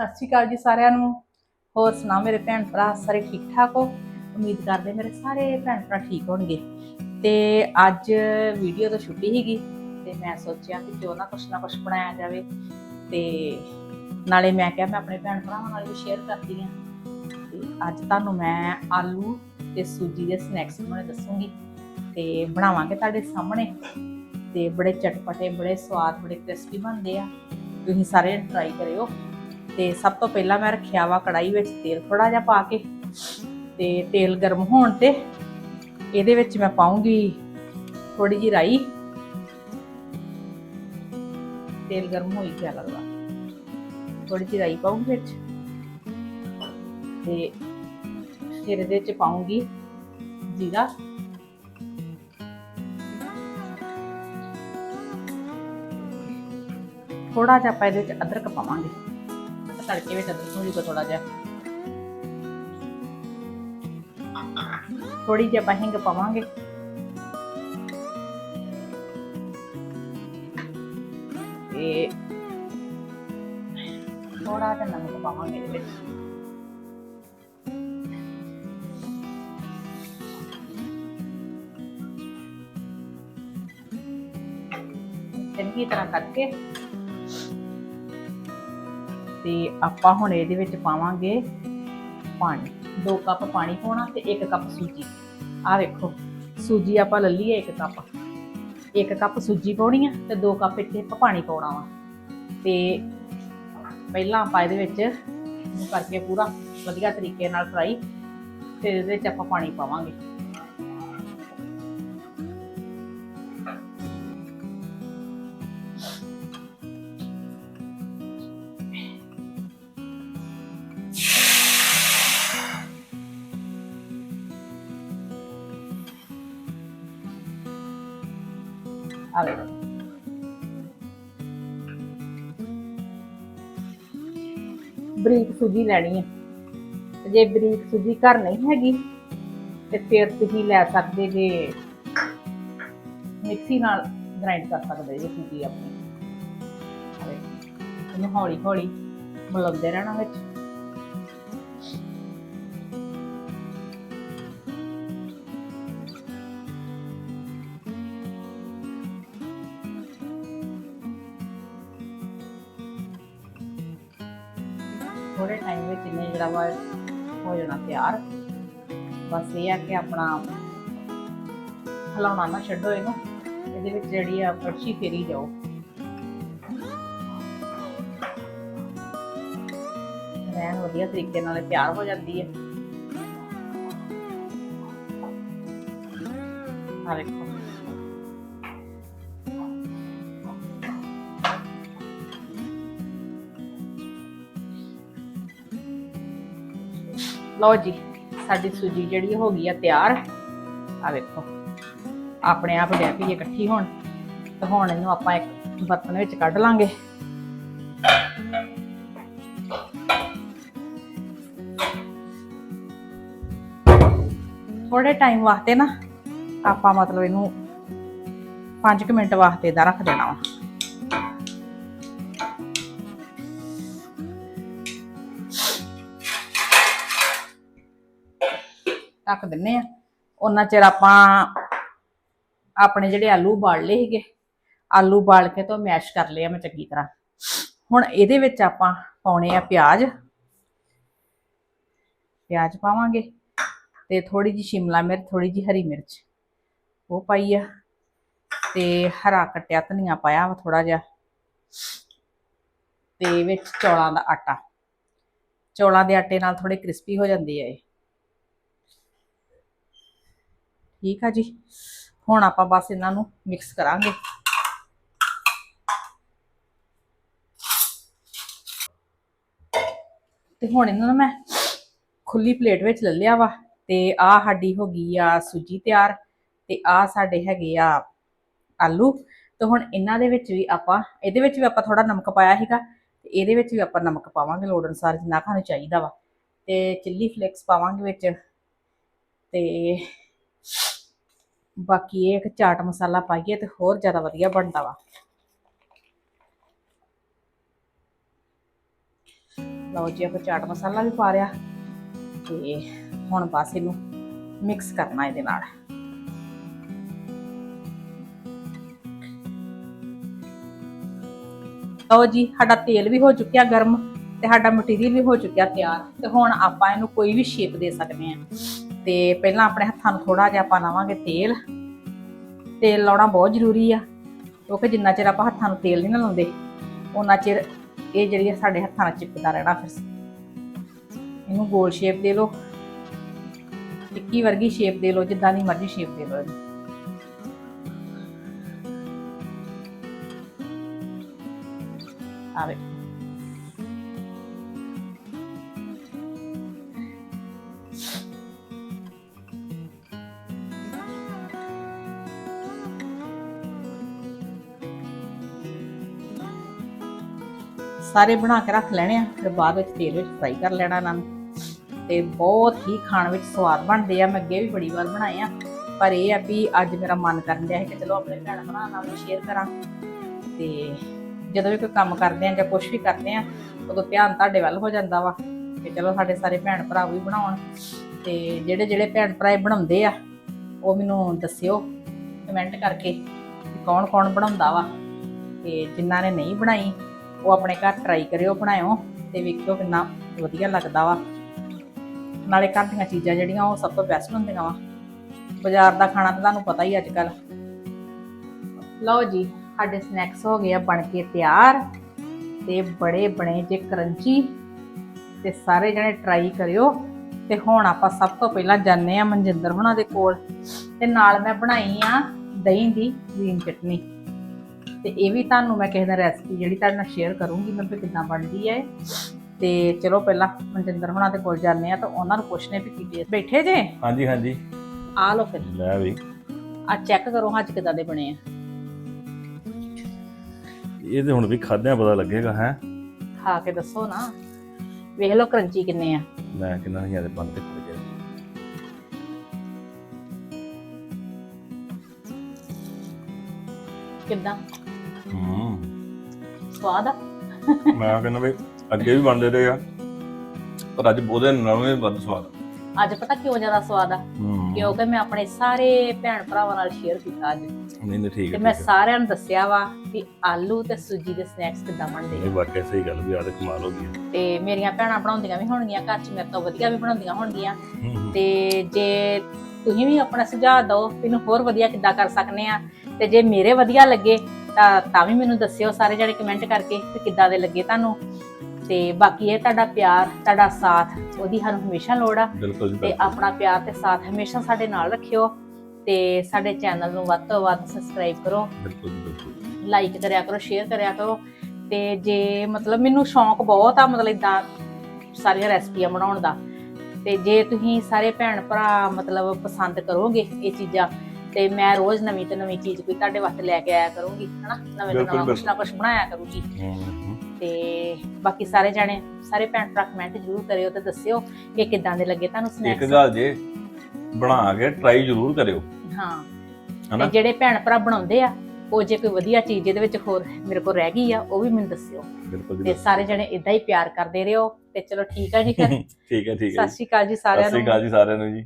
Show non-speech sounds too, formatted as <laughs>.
ਸਤਿ ਸ਼੍ਰੀ ਅਕਾਲ ਜੀ ਸਾਰਿਆਂ ਨੂੰ। ਹੋਰ ਸੁਣਾ ਮੇਰੇ ਭੈਣ ਭਰਾ, ਸਾਰੇ ਠੀਕ ਠਾਕ ਹੋ? ਉਮੀਦ ਕਰਦੇ ਮੇਰੇ ਸਾਰੇ ਭੈਣ ਭਰਾ ਠੀਕ ਹੋਣਗੇ। ਤੇ ਅੱਜ ਵੀਡੀਓ ਤੋਂ ਛੁੱਟੀ ਸੀਗੀ ਤੇ ਮੈਂ ਸੋਚਿਆ ਕਿ ਕਿਉਂ ਨਾ ਕੁਛ ਨਾ ਕੁਛ ਬਣਾਇਆ ਜਾਵੇ ਤੇ ਨਾਲੇ ਮੈਂ ਕਿਹਾ ਮੈਂ ਆਪਣੇ ਭੈਣ ਭਰਾਵਾਂ ਨਾਲ ਵੀ ਸ਼ੇਅਰ ਕਰਦੀ ਹਾਂ। ਤੇ ਅੱਜ ਤੁਹਾਨੂੰ ਮੈਂ ਆਲੂ ਤੇ ਸੂਜੀ ਦੇ ਸਨੈਕਸ ਬਣਾਉਣੇ ਦੱਸੂਗੀ ਤੇ ਬਣਾਵਾਂਗੇ ਤੁਹਾਡੇ ਸਾਹਮਣੇ। ਤੇ ਬੜੇ ਚਟਪਟੇ, ਬੜੇ ਸਵਾਦ, ਬੜੇ ਕ੍ਰਿਸਪੀ ਬਣਦੇ ਆ। ਤੁਸੀਂ ਸਾਰੇ ਟਰਾਈ ਕਰਿਓ। ਤੇ ਸਭ ਤੋਂ ਪਹਿਲਾਂ ਮੈਂ ਰੱਖਿਆ ਵਾ ਕੜਾਈ ਵਿੱਚ ਤੇਲ ਥੋੜਾ ਜਿਹਾ ਪਾ ਕੇ ਤੇ ਤੇਲ ਗਰਮ ਹੋਣ ਤੇ ਇਹਦੇ ਵਿੱਚ ਮੈਂ ਪਾਉਂਗੀ ਥੋੜੀ ਜਿਹੀ ਰਾਈ। ਤੇਲ ਗਰਮ ਹੋਈ ਗਿਆ ਲੱਗਦਾ। ਥੋੜੀ ਜਿਹੀ ਰਾਈ ਪਾਉਂਗੀ ਵਿੱਚ ਤੇ ਫਿਰ ਇਹਦੇ ਵਿੱਚ ਪਾਉਂਗੀ ਜੀਰਾ। ਥੋੜਾ ਜਿਹਾ ਆਪਾਂ ਇਹਦੇ ਵਿੱਚ ਅਦਰਕ ਪਾਵਾਂਗੇ। ਤੜਕੇ ਵਿੱਚ ਅਦਰਕ ਨੂੰ ਜੂਗਾ ਥੋੜਾ ਜਿਹਾ। ਥੋੜੀ ਜਿਹੀ ਆਪਾਂ ਹਿੰਗ ਪਾਵਾਂਗੇ। ਤੇ ਥੋੜਾ ਜਿਹਾ ਨਮਕ ਪਾਵਾਂਗੇ ਇਹਦੇ ਵਿੱਚ। ਚੰਗੀ ਤਰ੍ਹਾਂ ਕਰਕੇ ਤੇ ਆਪਾਂ ਹੁਣ ਇਹਦੇ ਵਿੱਚ ਪਾਵਾਂਗੇ ਪਾਣੀ। 2 ਕੱਪ ਪਾਣੀ ਪਾਉਣਾ ਤੇ 1 ਕੱਪ ਸੂਜੀ। ਆਹ ਵੇਖੋ, ਸੂਜੀ ਆਪਾਂ ਲੈ ਲਈਏ 1 ਕੱਪ। 1 ਕੱਪ ਸੂਜੀ ਪਾਉਣੀ ਆ ਤੇ 2 ਕੱਪ ਇੱਥੇ ਪਾਣੀ ਪਾਉਣਾ ਵਾ। ਤੇ ਪਹਿਲਾਂ ਆਪਾਂ ਇਹਦੇ ਵਿੱਚ ਇਹਨੂੰ ਕਰਕੇ ਪੂਰਾ ਵਧੀਆ ਤਰੀਕੇ ਨਾਲ ਫਰਾਈ ਫਿਰ ਇਹਦੇ ਵਿੱਚ ਆਪਾਂ ਪਾਣੀ ਪਾਵਾਂਗੇ। ਆ ਬਰੀਕ ਸੂਜੀ ਲੈਣੀ ਹੈ। ਜੇ ਬਰੀਕ ਸੂਜੀ ਘਰ ਨਹੀਂ ਹੈਗੀ, ਤੇ ਫਿਰ ਤੁਸੀਂ ਲੈ ਸਕਦੇ ਜੇ ਮਿਕਸੀ ਨਾਲ ਗ੍ਰਾਈਂਡ ਕਰ ਸਕਦੇ ਜੇ ਸੂਜੀ ਆਪਣੀ। ਇਹਨੂੰ ਹੌਲੀ ਹੌਲੀ ਮਿਲਾਉਂਦੇ ਰਹਿਣਾ ਵਿੱਚ। ਥੋੜੇ ਟਾਈਮ ਵਿੱਚ ਇਹਨੇ ਜਿਹੜਾ ਵਾ ਹੋ ਜਾਣਾ ਤਿਆਰ। ਬਸ ਇਹ ਆ ਕਿ ਆਪਣਾ ਹਲਾਉਣਾ ਨਾ ਛੱਡੋ ਇਹਨੂੰ। ਇਹਦੇ ਵਿੱਚ ਜਿਹੜੀ ਆ ਕੜਛੀ ਫੇਰੀ ਜਾਓ। ਰਹਿਣ ਵਧੀਆ ਤਰੀਕੇ ਨਾਲ ਤਿਆਰ ਹੋ ਜਾਂਦੀ ਹੈ। ਆ ਦੇਖੋ ਲਓ ਜੀ, ਸਾਡੀ ਸੂਜੀ ਜਿਹੜੀ ਹੋ ਗਈ ਆ ਤਿਆਰ। ਆ ਵੇਖੋ, ਆਪਣੇ ਆਪ ਡੈ ਪਈ ਇਕੱਠੀ ਹੋਣ, ਤੇ ਹੁਣ ਇਹਨੂੰ ਆਪਾਂ ਇੱਕ ਬਰਤਨ ਵਿੱਚ ਕੱਢ ਲਾਂਗੇ। ਥੋੜੇ ਟਾਈਮ ਵਾਸਤੇ ਨਾ ਆਪਾਂ ਮਤਲਬ ਇਹਨੂੰ 5 ਮਿੰਟ ਵਾਸਤੇ ਦਾ ਰੱਖ ਦੇਣਾ ਵਾ। ਰੱਖ ਦਿੰਨੇ ਆ। ਉਹਨਾਂ ਚਿਰ ਆਪਾਂ ਆਪਣੇ ਜਿਹੜੇ ਆਲੂ ਉਬਾਲ ਲਏ ਸੀਗੇ, ਆਲੂ ਉਬਾਲ ਕੇ ਤੋਂ ਮੈਸ਼ ਕਰ ਲਿਆ ਮੈਂ ਚੰਗੀ ਤਰ੍ਹਾਂ। ਹੁਣ ਇਹਦੇ ਵਿੱਚ ਆਪਾਂ ਪਾਉਣੇ ਆ ਪਿਆਜ਼। ਪਿਆਜ਼ ਪਾਵਾਂਗੇ ਤੇ ਥੋੜੀ ਜੀ ਸ਼ਿਮਲਾ ਮਿਰਚ ਥੋੜੀ ਜੀ ਹਰੀ ਮਿਰਚ। ਉਹ ਪਾਈ ਆ ਤੇ ਹਰਾ ਕੱਟਿਆ ਧਨੀਆ ਪਾਇਆ ਵਾ ਥੋੜਾ ਜਿਹਾ। ਤੇ ਵਿੱਚ ਚੌਲਾਂ ਦਾ ਆਟਾ। ਚੌਲਾਂ ਦੇ ਆਟੇ ਨਾਲ ਥੋੜੇ ਕ੍ਰਿਸਪੀ ਹੋ ਜਾਂਦੇ ਆ ਇਹ। ਠੀਕ ਆ ਜੀ। ਹੁਣ ਆਪਾਂ ਬਸ ਇਹਨਾਂ ਨੂੰ ਮਿਕਸ ਕਰਾਂਗੇ। ਤੇ ਹੁਣ ਇਹਨਾਂ ਨੂੰ ਮੈਂ ਖੁੱਲੀ ਪਲੇਟ ਵਿੱਚ ਲੈ ਲਿਆ ਵਾ। ਤੇ ਆ ਸਾਡੀ ਹੋ ਗਈ ਆ ਸੂਜੀ ਤਿਆਰ ਤੇ ਆ ਸਾਡੇ ਹੈਗੇ ਆ ਆਲੂ। ਤੇ ਹੁਣ ਇਹਨਾਂ ਦੇ ਵਿੱਚ ਵੀ ਆਪਾਂ, ਇਹਦੇ ਵਿੱਚ ਵੀ ਆਪਾਂ ਥੋੜਾ ਨਮਕ ਪਾਇਆ ਸੀਗਾ। ਤੇ ਇਹਦੇ ਵਿੱਚ ਵੀ ਆਪਾਂ ਨਮਕ ਪਾਵਾਂਗੇ ਲੋੜ ਅਨੁਸਾਰ ਜਿੰਨਾ ਖਾਨੂੰ ਚਾਹੀਦਾ ਵਾ। ਤੇ ਚਿੱਲੀ ਫਲੇਕਸ ਪਾਵਾਂਗੇ ਵਿੱਚ। ਤੇ ਬਾਕੀ ਇਹ ਇੱਕ ਚਾਟ ਮਸਾਲਾ ਪਾਈਏ ਤੇ ਹੋਰ ਜ਼ਿਆਦਾ ਵਧੀਆ ਬਣਦਾ ਵਾ। ਲਓ ਜੀ, ਆਪਾਂ ਚਾਟ ਮਸਾਲਾ ਵੀ ਪਾ ਲਿਆ ਤੇ ਹੁਣ ਬਸ ਇਹਨੂੰ ਮਿਕਸ ਕਰਨਾ ਇਹਦੇ ਨਾਲ। ਲਓ ਜੀ, ਸਾਡਾ ਤੇਲ ਵੀ ਹੋ ਚੁੱਕਿਆ ਗਰਮ ਤੇ ਸਾਡਾ ਮਟੀਰੀਅਲ ਵੀ ਹੋ ਚੁੱਕਿਆ ਤਿਆਰ ਤੇ ਹੁਣ ਆਪਾਂ ਇਹਨੂੰ ਕੋਈ ਵੀ ਸ਼ੇਪ ਦੇ ਸਕਦੇ ਹਾਂ। ਤੇ ਪਹਿਲਾਂ ਆਪਣੇ ਹੱਥਾਂ ਨੂੰ ਥੋੜਾ ਜਿਹਾ ਆਪਾਂ ਲਾਵਾਂਗੇ ਤੇਲ। ਤੇਲ ਲਾਉਣਾ ਬਹੁਤ ਜ਼ਰੂਰੀ ਆ, ਕਿਉਂਕਿ ਜਿੰਨਾ ਚਿਰ ਆਪਾਂ ਹੱਥਾਂ ਨੂੰ ਤੇਲ ਨਹੀਂ ਨਾ ਲਾਉਂਦੇ ਉਹਨਾਂ ਚਿਰ ਇਹ ਜਿਹੜੀ ਆ ਸਾਡੇ ਹੱਥਾਂ ਨਾਲ ਚਿਪਕਦਾ ਰਹਿਣਾ ਫਿਰ। ਇਹਨੂੰ ਗੋਲ ਸ਼ੇਪ ਦੇ ਲਓ। ਟਿੱਕੀ ਵਰਗੀ ਸ਼ੇਪ ਦੇ ਲਓ, ਜਿੱਦਾਂ ਦੀ ਮਰਜ਼ੀ ਸ਼ੇਪ ਦੇ ਲਓ ਆਵੇ ਸਾਰੇ ਬਣਾ ਕੇ ਰੱਖ ਲੈਣੇ ਆ, ਫਿਰ ਬਾਅਦ ਵਿੱਚ ਤੇਲ ਵਿੱਚ ਫਰਾਈ ਕਰ ਲੈਣਾ ਇਹਨਾਂ ਨੂੰ। ਤੇ ਬਹੁਤ ਹੀ ਖਾਣ ਵਿੱਚ ਸਵਾਦ ਬਣਦੇ ਆ, ਮੈਂ ਅੱਗੇ ਵੀ ਬੜੀ ਵਾਰ ਬਣਾਏ ਆ। ਪਰ ਇਹ ਆ ਵੀ ਅੱਜ ਮੇਰਾ ਮਨ ਕਰਨ ਡਿਆ ਹੈ ਕਿ ਚਲੋ ਆਪਣੇ ਭੈਣ ਭਰਾ ਨਾਲ ਸ਼ੇਅਰ ਕਰਾਂ। ਤੇ ਜਦੋਂ ਵੀ ਕੋਈ ਕੰਮ ਕਰਦੇ ਆ ਜਾਂ ਕੁਝ ਵੀ ਕਰਦੇ ਆ, ਉਦੋਂ ਧਿਆਨ ਤੁਹਾਡੇ ਵੱਲ ਹੋ ਜਾਂਦਾ ਵਾ ਕਿ ਚਲੋ ਸਾਡੇ ਸਾਰੇ ਭੈਣ ਭਰਾ ਵੀ ਬਣਾਉਣ। ਤੇ ਜਿਹੜੇ ਜਿਹੜੇ ਭੈਣ ਭਰਾ ਇਹ ਬਣਾਉਂਦੇ ਆ, ਉਹ ਮੈਨੂੰ ਦੱਸਿਓ ਕਮੈਂਟ ਕਰਕੇ ਕੌਣ ਕੌਣ ਬਣਾਉਂਦਾ ਵਾ। ਤੇ ਜਿਨ੍ਹਾਂ ਨੇ ਨਹੀਂ ਬਣਾਈ ਉਹ ਆਪਣੇ ਘਰ ਟਰਾਈ ਕਰਿਓ, ਬਣਾਇਓ ਤੇ ਵੇਖਿਓ ਕਿੰਨਾ ਵਧੀਆ ਲੱਗਦਾ ਵਾ। ਨਾਲੇ ਘਰ ਦੀਆਂ ਚੀਜ਼ਾਂ ਜਿਹੜੀਆਂ ਉਹ ਸਭ ਤੋਂ ਬੈਸਟ ਹੁੰਦੀਆਂ ਵਾ। ਬਾਜ਼ਾਰ ਦਾ ਖਾਣਾ ਤਾਂ ਤੁਹਾਨੂੰ ਪਤਾ ਹੀ ਅੱਜ ਕੱਲ ਲਓ ਜੀ, ਸਾਡੇ ਸਨੈਕਸ ਹੋ ਗਏ ਆ, ਬਣ ਕੇ ਤਿਆਰ। ਤੇ ਬੜੇ ਬਣੇ ਜੇ ਕਰੰਚੀ ਤੇ ਸਾਰੇ ਜਣੇ ਟਰਾਈ ਕਰਿਓ। ਤੇ ਹੁਣ ਆਪਾਂ ਸਭ ਤੋਂ ਪਹਿਲਾਂ ਜਾਣੇ ਆ ਮਨਜਿੰਦਰ ਹੁਣਾਂ ਦੇ ਕੋਲ। ਤੇ ਨਾਲ ਮੈਂ ਬਣਾਈ ਆ ਦਹੀਂ ਦੀ ਗ੍ਰੀਨ ਚਟਨੀ। ਤੇ ਇਹ ਵੀ ਤੁਹਾਨੂੰ ਮੈਂ ਕਿਸੇ ਦਿਨ ਰੈਸਪੀ ਜਿਹੜੀ ਤੁਹਾਡੇ ਨਾਲ ਸ਼ੇਅਰ ਕਰੂੰਗੀ ਮੈਂ ਵੀ ਕਿੱਦਾਂ ਬਣਦੀ ਹੈ। ਤੇ ਚਲੋ ਪਹਿਲਾਂ ਮਨਜਿੰਦਰ ਹੁਣਾਂ ਦੇ ਕੋਲ ਜਾਂਦੇ ਆ ਤਾਂ ਉਹਨਾਂ ਨੂੰ ਪੁੱਛਨੇ ਵੀ ਕੀ ਟੇਸਟ ਬੈਠੇ ਜੇ? ਹਾਂਜੀ ਹਾਂਜੀ। ਆ ਲਓ ਫਿਰ। ਲੈ ਵੀ। ਆ ਚੈੱਕ ਕਰੋ ਅੱਜ ਕਿੱਦਾਂ ਦੇ ਬਣੇ ਆ। ਇਹ ਤੇ ਹੁਣ ਵੀ ਖਾਦਿਆਂ ਪਤਾ ਲੱਗੇਗਾ ਹੈ। ਖਾ ਕੇ ਦੱਸੋ ਨਾ। ਵੇਖ ਲਓ ਕਰੰਚੀ ਕਿੰਨੇ ਆ। ਮੈਂ ਕਿੰਨਾ ਹਜ਼ਾਰ ਦੇ ਬੰਦ ਤੇ ਖੜ ਗਿਆ। ਕਿੱਦਾਂ? ਹੂੰ। ਸਵਾਦ ਆ। ਮੈਂ ਕਹਿੰਦਾ ਵੀ ਅੱਗੇ ਵੀ ਬਣਦੇ ਰਹੇ ਆ ਪਰ ਅੱਜ ਉਹਦੇ ਨਵੇਂ ਵੱਧ ਸਵਾਦ ਅੱਜ ਪਤਾ ਕਿਉਂ ਜ਼ਿਆਦਾ ਸਵਾਦ ਆ? ਹੂੰ। ਕਿਉਂਕਿ ਮੈਂ ਆਪਣੇ ਸਾਰੇ ਭੈਣ ਭਰਾਵਾਂ ਨਾਲ ਸ਼ੇਅਰ ਕੀਤਾ ਅੱਜ। ਨਹੀਂ ਨਹੀਂ ਠੀਕ ਤੇ ਹੈ ਮੈਂ ਠੀਕ ਹੈ। ਸਾਰਿਆਂ ਨੂੰ ਦੱਸਿਆ ਵਾ ਕਿ ਆਲੂ ਤੇ ਸੂਜੀ ਦੇ ਸਨੈਕਸ ਕਿੱਦਾਂ ਬਣਦੇ ਆ। ਇਹ ਵਾਕਿਆ ਸਹੀ ਗੱਲ ਵੀ ਆ ਤੇ ਕਮਾਲ ਹੋ ਗਈ ਤੇ ਮੇਰੀਆਂ ਭੈਣਾਂ ਬਣਾਉਂਦੀਆਂ ਵੀ ਹੋਣਗੀਆਂ ਘਰ 'ਚ ਮੇਰੇ ਤੋਂ ਵਧੀਆ ਵੀ ਬਣਾਉਂਦੀਆਂ ਹੋਣਗੀਆਂ। ਹੂੰ ਹੂੰ। ਤੇ ਜੇ ਤੁਸੀਂ ਵੀ ਆਪਣਾ ਸੁਝਾਅ ਦਿਓ ਇਹਨੂੰ ਹੋਰ ਵਧੀਆ ਕਿੱਦਾਂ ਕਰ ਸਕਨੇ ਆ। ਤੇ ਜੇ ਮੇਰੇ ਵਧੀਆ ਲੱਗੇ ਤਾਂ ਤਾਂ ਵੀ ਮੈਨੂੰ ਦੱਸਿਓ ਸਾਰੇ ਜਣੇ ਕਮੈਂਟ ਕਰਕੇ ਕਿ ਕਿੱਦਾਂ ਦੇ ਲੱਗੇ ਤੁਹਾਨੂੰ। ਤੇ ਬਾਕੀ ਇਹ ਤੁਹਾਡਾ ਪਿਆਰ ਤੁਹਾਡਾ ਸਾਥ ਉਹਦੀ ਸਾਨੂੰ ਹਮੇਸ਼ਾ ਲੋੜ ਆ। ਤੇ। ਆਪਣਾ ਪਿਆਰ ਤੇ ਸਾਥ ਹਮੇਸ਼ਾ ਸਾਡੇ ਨਾਲ ਰੱਖਿਓ। ਤੇ ਸਾਡੇ ਚੈਨਲ ਨੂੰ ਵੱਧ ਤੋਂ ਵੱਧ ਸਬਸਕ੍ਰਾਈਬ ਕਰੋ। ਬਿਲਕੁਲ ਜੀ, ਬਿਲਕੁਲ। ਲਾਈਕ ਕਰਿਆ ਕਰੋ ਸ਼ੇਅਰ ਕਰਿਆ ਕਰੋ। ਤੇ ਜੇ ਮਤਲਬ ਮੈਨੂੰ ਸ਼ੌਂਕ ਬਹੁਤ ਆ ਮਤਲਬ ਇਦਾਂ ਸਾਰੀਆਂ ਰੈਸਪੀਆਂ ਬਣਾਉਣ ਦਾ ਤੇ ਜੇ ਤੁਸੀਂ ਸਾਰੇ ਭੈਣ ਭਰਾ ਮਤਲਬ ਪਸੰਦ ਕਰੋਗੇ ਇਹ ਚੀਜ਼ਾਂ ਤੇ ਮੈਂ ਰੋਜ਼ ਨਵੀਂ ਤੋਂ ਨਵੀਂ ਚੀਜ਼ ਕੋਈ ਤੁਹਾਡੇ ਵਾਸਤੇ ਲੈ ਕੇ ਆਇਆ ਕਰੂੰਗੀ ਹਨਾ? ਨਵੇਂ ਤੋਂ ਨਵਾਂ ਕੁਛ ਨਾ ਕੁਛ ਬਣਾਇਆ ਕਰੂੰਗੀ। ਤੇ ਬਾਕੀ ਸਾਰੇ ਜਾਣੇ ਸਾਰੇ ਭੈਣ ਭਰਾ ਕਮੈਂਟ ਜ਼ਰੂਰ ਕਰਿਓ ਤੇ ਦੱਸਿਓ ਕਿ ਕਿੱਦਾਂ ਦੇ ਲੱਗੇ ਤੁਹਾਨੂੰ ਇੱਕ ਸਨੈਕਸ ਗੱਲ ਜੇ ਬਣਾ ਕੇ ਟਰਾਈ ਜ਼ਰੂਰ ਕਰਿਓ। ਹਾਂ। ਹਨਾ? ਜਿਹੜੇ ਭੈਣ ਭਰਾ ਬਣਾਉਂਦੇ ਆ ਉਹ ਜੇ ਕੋਈ ਵਧੀਆ ਚੀਜ਼ ਇਹਦੇ ਵਿੱਚ ਹੋਰ ਮੇਰੇ ਕੋਲ ਰਹਿ ਗਈ ਆ ਉਹ ਵੀ ਮੈਨੂੰ ਦੱਸਿਓ। ਬਿਲਕੁਲ ਜੀ ਤੇ ਸਾਰੇ ਜਣੇ ਇਦਾਂ ਹੀ ਪਿਆਰ ਕਰਦੇ ਰਹੋ ਤੇ ਚਲੋ ਠੀਕ ਆ ਜੀ ਫਿਰ। <laughs> ਠੀਕ ਹੈ ਠੀਕ ਹੈ ਸਤਿ ਸ਼੍ਰੀ ਅਕਾਲ ਜੀ ਸਤਿ ਸਾਰਿਆਂ ਸ਼੍ਰੀ ਨੂੰ ਅਕਾਲ ਜੀ ਸਾਰਿਆਂ ਨੂੰ ਜੀ।